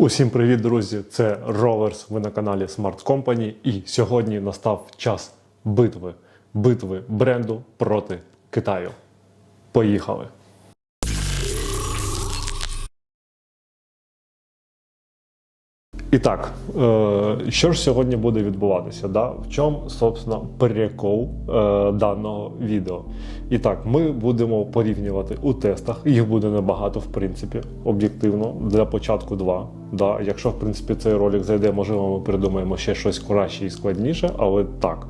Усім привіт, друзі! Це Роверс. ви на каналі Smart Company. І сьогодні настав час битви. Битви бренду проти Китаю. Поїхали! І так, е, що ж сьогодні буде відбуватися? Да? В чому, собственно, перекол е, даного відео? І так, ми будемо порівнювати у тестах. Їх буде небагато, в принципі, об'єктивно. Для початку два. Да? Якщо, в принципі, цей ролик зайде, можливо, ми придумаємо ще щось краще і складніше, але так.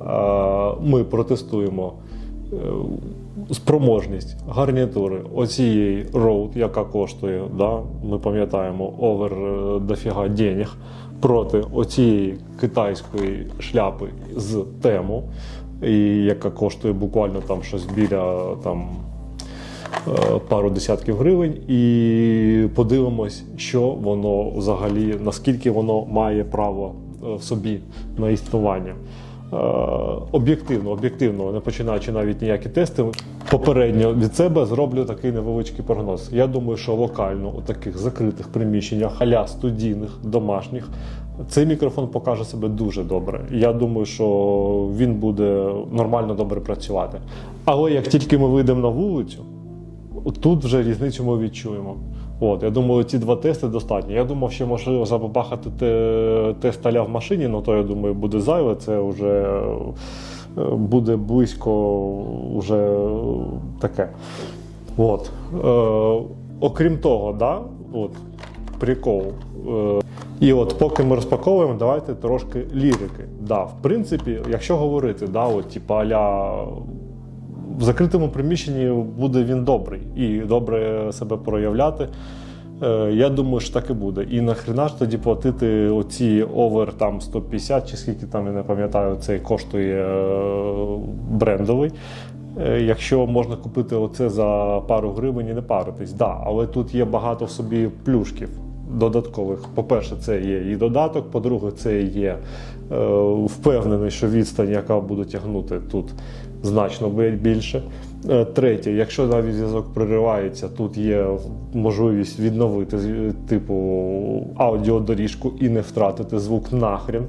Е, ми протестуємо спроможність гарнітури оцієї Rode, яка коштує, да, ми пам'ятаємо, овер е, дофіга денег, проти оцієї китайської шляпи з тему, і яка коштує буквально там щось біля там. е, Пару десятків гривень, і подивимось, що воно взагалі, наскільки воно має право е, в собі на існування. Е, Об'єктивно, об'єктивно, не починаючи навіть ніякі тести, попередньо від себе зроблю такий невеличкий прогноз. Я думаю, що локально у таких закритих приміщеннях, аля студійних, домашніх, цей мікрофон покаже себе дуже добре. Я думаю, що він буде нормально добре працювати. Але як тільки ми вийдемо на вулицю, Тут вже різницю ми відчуємо. От, я думаю, ці два тести достатньо. Я думав, ще можливо забабахати те, тест аля в машині, але то я думаю, буде зайве. Це вже е, буде близько вже таке. От. Е, окрім того, да, от, прикол. Е, і от поки ми розпаковуємо, давайте трошки лірики. Да, в принципі, якщо говорити, да, от, типу, аля в закритому приміщенні буде він добрий і добре себе проявляти. Е, Я думаю, що так і буде. І нахрена ж тоді платити оці овер там 150 чи скільки там я не пам'ятаю, цей коштує е, брендовий. Е, Якщо можна купити оце за пару гривень і не паритись, да, але тут є багато в собі плюшків додаткових. По-перше, це є і додаток, по-друге, це є е, впевнений, що відстань, яка буде тягнути тут значно більше. Е, Третє, якщо навіть зв'язок проривається, тут є можливість відновити типу аудіодоріжку і не втратити звук нахрен.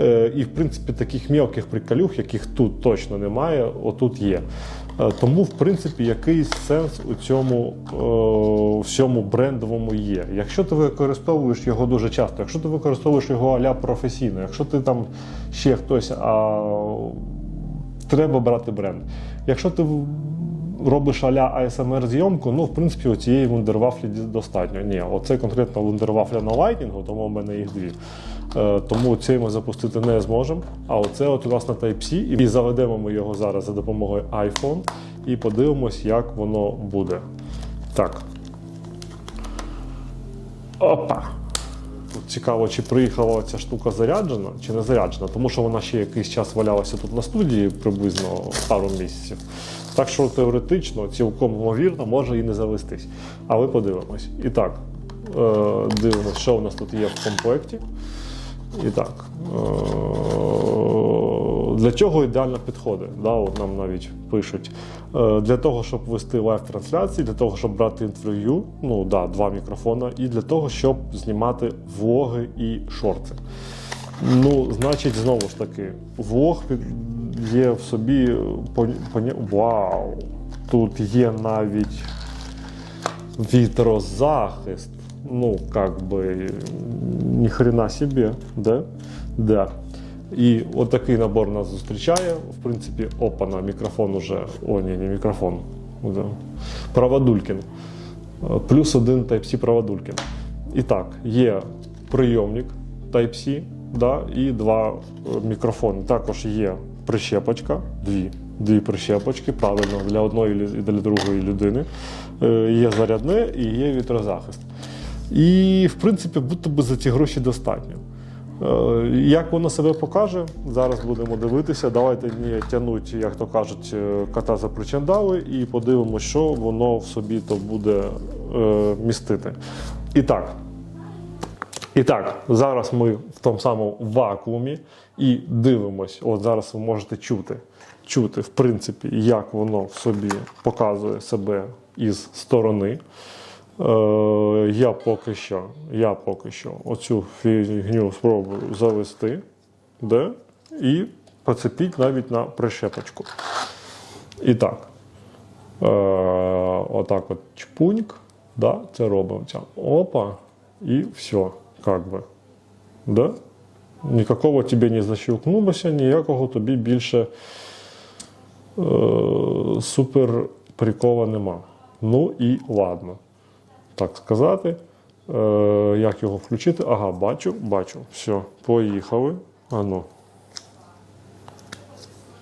Е, І в принципі таких мелких приколюх, яких тут точно немає, отут є. Е, Тому, в принципі, якийсь сенс у цьому е, всьому брендовому є. Якщо ти використовуєш його дуже часто, якщо ти використовуєш його аля професійно, якщо ти там ще хтось, а треба брати бренд. Якщо ти робиш аля ASMR зйомку, ну в принципі у цієї вундервафлі достатньо. Ні, оце конкретно вундервафля на лайтінгу, тому в мене їх дві. Е, тому цей ми запустити не зможемо. А оце от у нас на Type-C, і заведемо ми його зараз за допомогою iPhone і подивимось, як воно буде. Так. Опа. Цікаво, чи приїхала ця штука заряджена, чи не заряджена, тому що вона ще якийсь час валялася тут на студії, приблизно пару місяців. Так що теоретично, цілком ймовірно, може і не завестись. Але подивимось. І так, е, дивимось, що у нас тут є в комплекті. І так. Для чого ідеально підходить? Да, от нам навіть пишуть. Е, Для того, щоб вести лайв-трансляції, для того, щоб брати інтерв'ю, ну да, два мікрофона, і для того, щоб знімати влоги і шорти. Ну, значить, знову ж таки, влог є в собі Вау! Тут є навіть вітрозахист. Ну, как бы, ни хрена себе, да? Да. І от такий набор нас зустрічає. В принципі, опана, мікрофон уже. О, ні, не мікрофон. Е, Плюс один Type-C проводулькін. І так, є прийомник Type-C, да, і два е, мікрофони. Також є прищепочка, дві. Дві прищепочки, правильно, для одної і для другої людини. Е, Є зарядне і є вітрозахист. І, в принципі, будто би за ці гроші достатньо. Е, Як воно себе покаже, зараз будемо дивитися. Давайте не тянуть, як то кажуть, е, кота за причандали і подивимося, що воно в собі то буде е, містити. І так, і так, зараз ми в тому самому вакуумі і дивимось. От зараз ви можете чути, чути, в принципі, як воно в собі показує себе із сторони. Е, я поки що, я поки що оцю фігню спробую завести, да? і поцепіть навіть на прищепочку. І так. Е, отак от чпуньк, да, це робимо. Опа, і все, как би. Да? Нікакого тобі не защелкнулося, ніякого тобі більше е, супер прикола нема. Ну і ладно. Так сказати. Е, як його включити? Ага, бачу, бачу. Все, поїхали. Ану.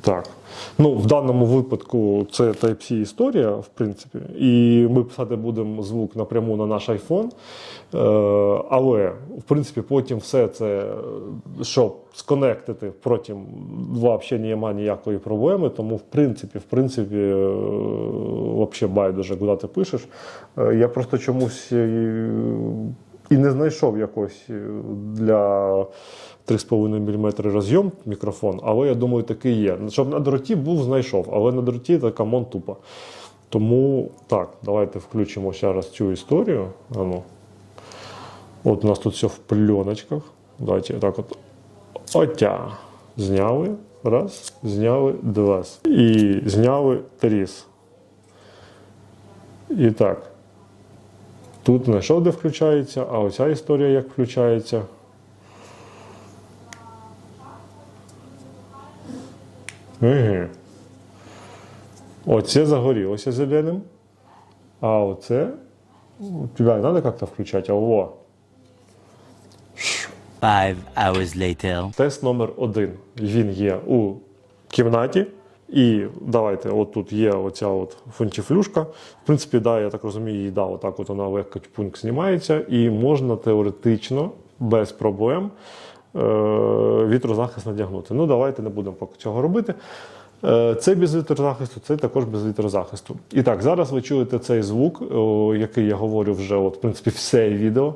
Так. Ну, в даному випадку це Type-C історія, в принципі, і ми писати будемо звук напряму на наш iPhone. Е, але, в принципі, потім все це, щоб сконектити, потім взагалі немає ніякої проблеми. Тому, в принципі, в принципі, е, взагалі байдуже, куди ти пишеш. Е, Я просто чомусь і не знайшов якось е, для 3,5 мм розйом мікрофон, але я думаю, такий є. Щоб на дроті був, знайшов, але на дроті це камон тупо. Тому так, давайте включимо ще раз цю історію. Ану. От у нас тут все в пленочках. Давайте так от. Отя. Зняли. Раз, зняли два. І зняли тріс. І так. Тут знайшов, де включається, а оця історія як включається. Угу. Оце загорілося зеленим. А оце. Тебя не треба як-то включати, а о. Five hours later. Тест номер один. Він є у кімнаті. І давайте, от тут є оця от фунтіфлюшка. В принципі, да, я так розумію, да, отак от вона легко пункт знімається, і можна теоретично без проблем е- вітрозахист надягнути. Ну, давайте не будемо поки цього робити. Е, Це без вітрозахисту, це також без вітрозахисту. І так, зараз ви чуєте цей звук, який я говорю вже, от, в принципі, все відео.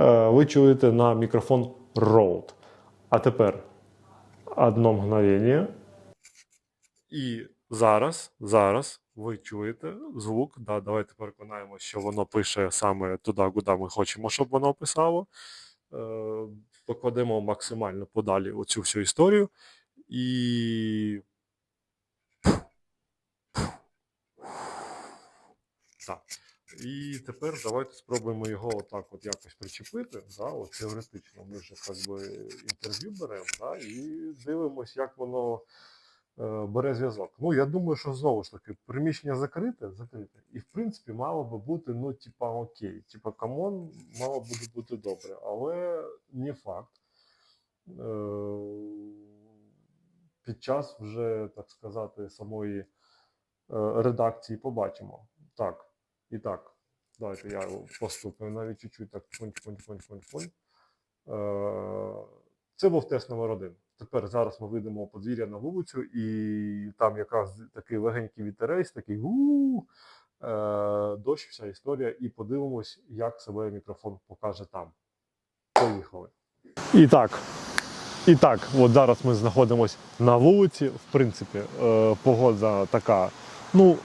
Е, Ви чуєте на мікрофон Rode. А тепер одно мгновення. І зараз, зараз ви чуєте звук. Да, давайте переконаємося, що воно пише саме туди, куди ми хочемо, щоб воно писало. Е, покладемо максимально подалі оцю всю історію. І. Так. І тепер давайте спробуємо його отак от якось причепити. Да? От теоретично ми вже би, інтерв'ю беремо да? і дивимося, як воно бере зв'язок. Ну, я думаю, що знову ж таки, приміщення закрите, закрите. І в принципі мало би бути, ну, типа, окей. Типа, камон, мало буде бути добре, але не факт. Е, під час вже, так сказати, самої е, редакції побачимо. Так, і так, давайте я його постукаю навіть чуть-чуть так пунь пунь пунь пунь пунь Е, Це був тест номер один. Тепер зараз ми вийдемо подвір'я на вулицю, і там якраз такий легенький вітерець, такий у е, дощ, вся історія, і подивимось, як себе мікрофон покаже там. Поїхали. І так, і так, от зараз ми знаходимося на вулиці. В принципі, е, погода така. Ну,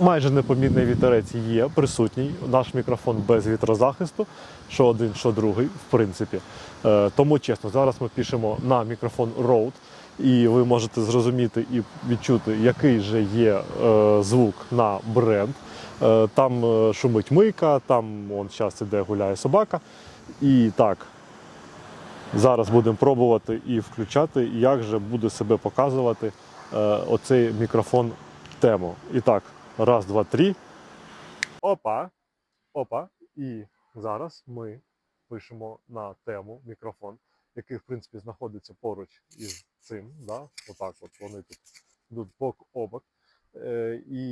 майже непомітний вітерець є, присутній. Наш мікрофон без вітрозахисту, що один, що другий, в принципі. Е, тому чесно, зараз ми пишемо на мікрофон Rode, і ви можете зрозуміти і відчути, який же є е, звук на бренд. Е, там шумить мийка, там он зараз іде гуляє собака. І так, Зараз будемо пробувати і включати, як же буде себе показувати оцей мікрофон тему. І так, раз, два, три. Опа. Опа. І зараз ми пишемо на тему мікрофон, який, в принципі, знаходиться поруч із цим. Да? Отак от вони тут йдуть бок о бок. Е, і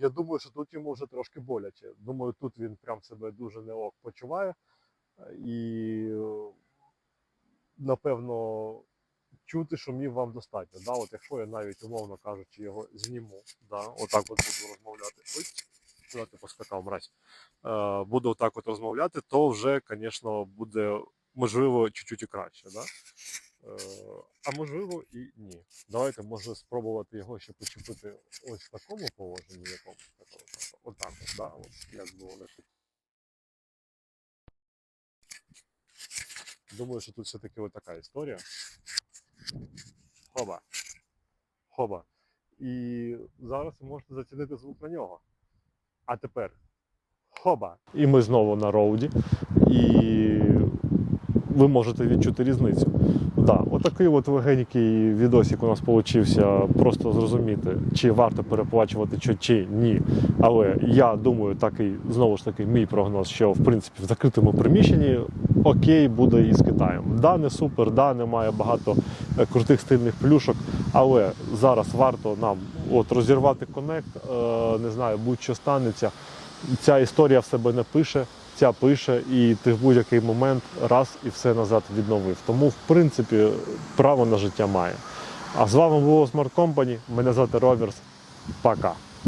я думаю, що тут йому вже трошки боляче. Думаю, тут він прям себе дуже не ок почуває. І напевно, чути шумів вам достатньо. Да? От якщо я навіть, умовно кажучи, його зніму, да? отак от буду розмовляти. Ой, куди ти поскакав, мразь. Е, буду отак от розмовляти, то вже, звісно, буде можливо чуть-чуть і краще. Да? а можливо і ні. Давайте може спробувати його ще почепити ось в такому положенні, якомусь такому. Отак, от, да, от, як було лежить. Думаю, що тут все-таки така історія. Хоба. Хоба. І зараз ви можете зацінити звук на нього. А тепер хоба. І ми знову на роуді. І ви можете відчути різницю. Да, отакий от легенький відосик у нас получився. Просто зрозуміти, чи варто переплачувати, чи, чи ні. Але я думаю, такий знову ж таки мій прогноз, що в принципі в закритому приміщенні окей буде і з Китаєм. Да, не супер, да, немає багато е, крутих стильних плюшок, але зараз варто нам от розірвати коннект, е, не знаю, будь-що станеться. Ця історія в себе не пише, ця пише, і ти в будь-який момент раз і все назад відновив. Тому, в принципі, право на життя має. А з вами було Smart Company. Мене звати Роверс. Пока.